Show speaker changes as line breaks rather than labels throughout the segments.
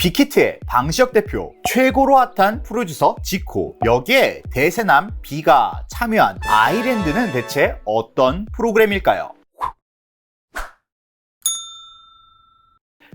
빅히트의 방시혁 대표, 최고로 핫한 프로듀서 지코, 여기에 대세남 비가 참여한 아이랜드는 대체 어떤 프로그램일까요?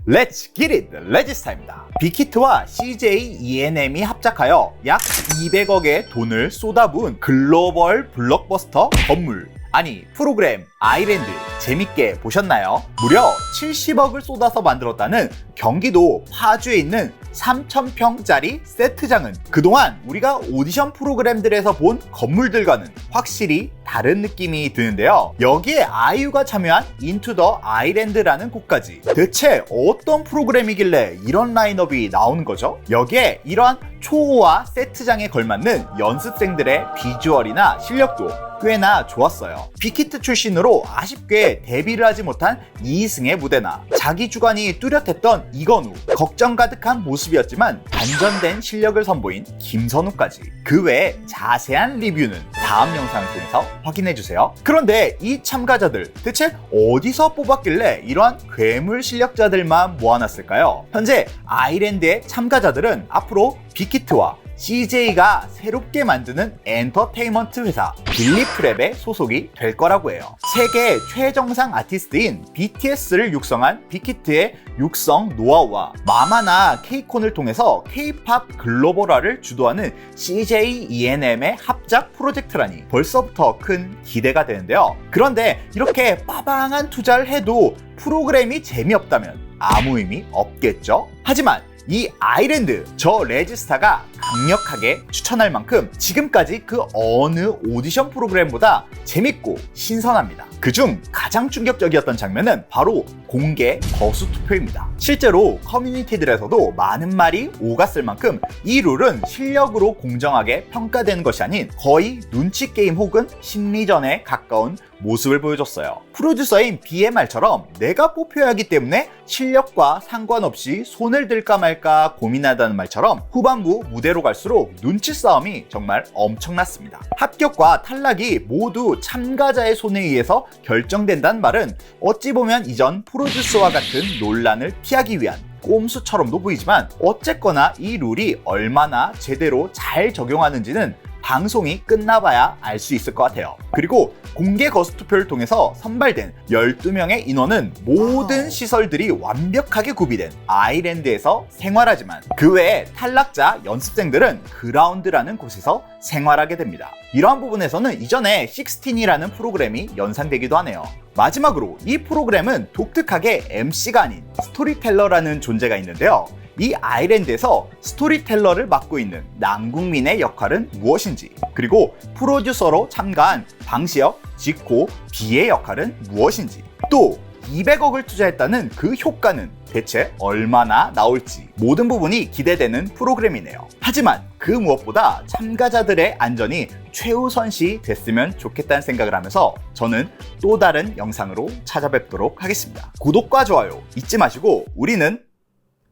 렛츠 기릿 레지스타입니다. 빅히트와 CJ ENM이 합작하여 약 200억의 돈을 쏟아부은 글로벌 블록버스터 건물 아니 프로그램 아이랜드 재밌게 보셨나요? 무려 70억을 쏟아서 만들었다는 경기도 파주에 있는 3,000평짜리 세트장은 그동안 우리가 오디션 프로그램들에서 본 건물들과는 확실히 다른 느낌이 드는데요. 여기에 아이유가 참여한 인투 더 아이랜드라는 곡까지 대체 어떤 프로그램이길래 이런 라인업이 나오는 거죠? 여기에 이러한 초호화 세트장에 걸맞는 연습생들의 비주얼이나 실력도 꽤나 좋았어요. 빅히트 출신으로 아쉽게 데뷔를 하지 못한 이승의 무대나 자기 주관이 뚜렷했던 이건우, 걱정 가득한 모습이었지만 반전된 실력을 선보인 김선우까지 그 외에 자세한 리뷰는 다음 영상을 통해서 확인해주세요. 그런데 이 참가자들 대체 어디서 뽑았길래 이러한 괴물 실력자들만 모아놨을까요? 현재 아이랜드의 참가자들은 앞으로 빅히트와 CJ가 새롭게 만드는 엔터테인먼트 회사 빌리프랩에 소속이 될 거라고 해요. 세계 최정상 아티스트인 BTS를 육성한 빅히트의 육성 노하우와 마마나 케이콘을 통해서 K-팝 글로벌화를 주도하는 CJ ENM의 합작 프로젝트라니 벌써부터 큰 기대가 되는데요. 그런데 이렇게 빠방한 투자를 해도 프로그램이 재미없다면 아무 의미 없겠죠? 하지만 이 아이랜드 저 레지스타가 강력하게 추천할 만큼 지금까지 그 어느 오디션 프로그램보다 재밌고 신선합니다. 그중 가장 충격적이었던 장면은 바로 공개 거수 투표입니다. 실제로 커뮤니티들에서도 많은 말이 오갔을 만큼 이 룰은 실력으로 공정하게 평가되는 것이 아닌 거의 눈치 게임 혹은 심리전에 가까운 모습을 보여줬어요. 프로듀서인 BMR처럼 내가 뽑혀야 하기 때문에 실력과 상관없이 손을 들까 말까 고민하다는 말처럼 후반부 무대로 갈수록 눈치 싸움이 정말 엄청났습니다. 합격과 탈락이 모두 참가자의 손에 의해서 결정된다는 말은 어찌 보면 이전 프로듀서와 같은 논란을 피하기 위한 꼼수처럼도 보이지만 어쨌거나 이 룰이 얼마나 제대로 잘 적용하는지는 방송이 끝나봐야 알 수 있을 것 같아요. 그리고 공개 거수 투표를 통해서 선발된 12명의 인원은 모든 시설들이 완벽하게 구비된 아이랜드에서 생활하지만 그 외에 탈락자 연습생들은 그라운드라는 곳에서 생활하게 됩니다. 이러한 부분에서는 이전에 16이라는 프로그램이 연상되기도 하네요. 마지막으로 이 프로그램은 독특하게 MC가 아닌 스토리텔러라는 존재가 있는데요. 이 아일랜드에서 스토리텔러를 맡고 있는 남국민의 역할은 무엇인지 그리고 프로듀서로 참가한 방시혁, 지코, 비의 역할은 무엇인지 또 200억을 투자했다는 그 효과는 대체 얼마나 나올지 모든 부분이 기대되는 프로그램이네요. 하지만 그 무엇보다 참가자들의 안전이 최우선시 됐으면 좋겠다는 생각을 하면서 저는 또 다른 영상으로 찾아뵙도록 하겠습니다. 구독과 좋아요 잊지 마시고 우리는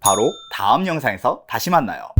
바로 다음 영상에서 다시 만나요.